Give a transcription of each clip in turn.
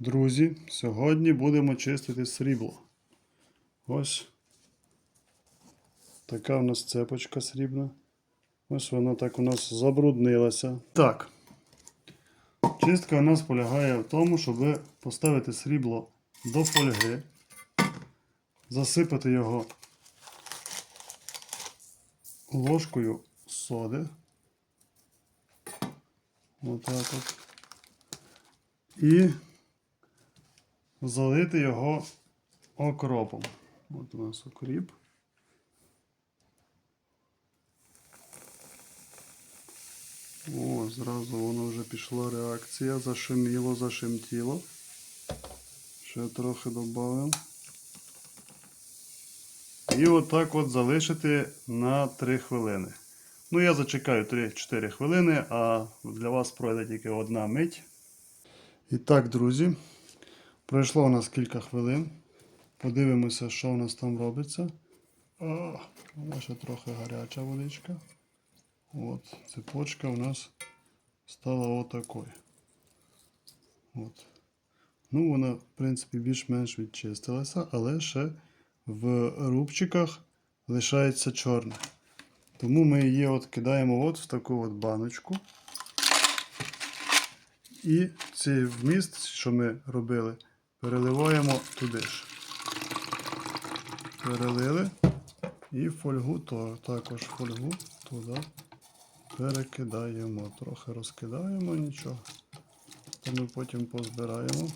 Друзі, сьогодні будемо чистити срібло. Ось така у нас цепочка срібна. Ось вона так у нас забруднилася. Так. Чистка у нас полягає в тому, щоб поставити срібло до фольги, засипати його ложкою соди. Отак от. І залити його окропом. От у нас окріп. О, зразу воно вже пішла реакція, зашуміло, зашимтіло. Ще трохи додаємо. І отак от залишити на 3 хвилини. Ну, я зачекаю 3-4 хвилини, а для вас пройде тільки одна мить. І так, друзі, пройшло у нас кілька хвилин. Подивимося, що у нас там робиться. О, вона ще трохи гаряча водичка. От, цепочка у нас стала отакою. От. Ну, вона, в принципі, більш-менш відчистилася, але ще в рубчиках лишається чорне. Тому ми її от кидаємо от в таку от баночку. І цей вміст, що ми робили, переливаємо туди ж. Перелили. І фольгу то, також фольгу туди перекидаємо. Трохи розкидаємо, нічого. То ми потім позбираємо.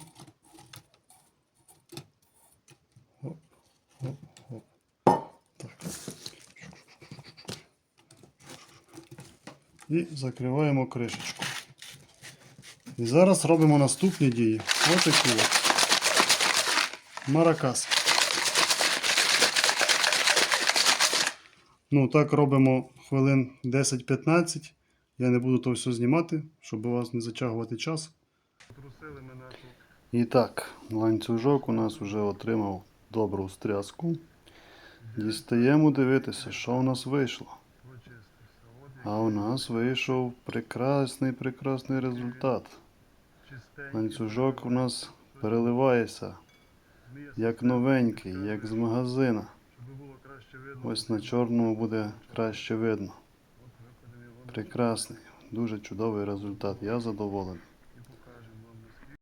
Хоп, хоп, хоп. Так. І закриваємо кришечку. І зараз робимо наступні дії. Ось такі. Маракас. Ну, так робимо хвилин 10-15. Я не буду то все знімати, щоб у вас не затягувати час. І так, ланцюжок у нас вже отримав добру стряску. Дістаємо дивитися, що у нас вийшло. А у нас вийшов прекрасний, прекрасний результат. Ланцюжок у нас переливається, як новенький, як з магазина. Ось на чорному буде краще видно. Прекрасний, дуже чудовий результат. Я задоволений.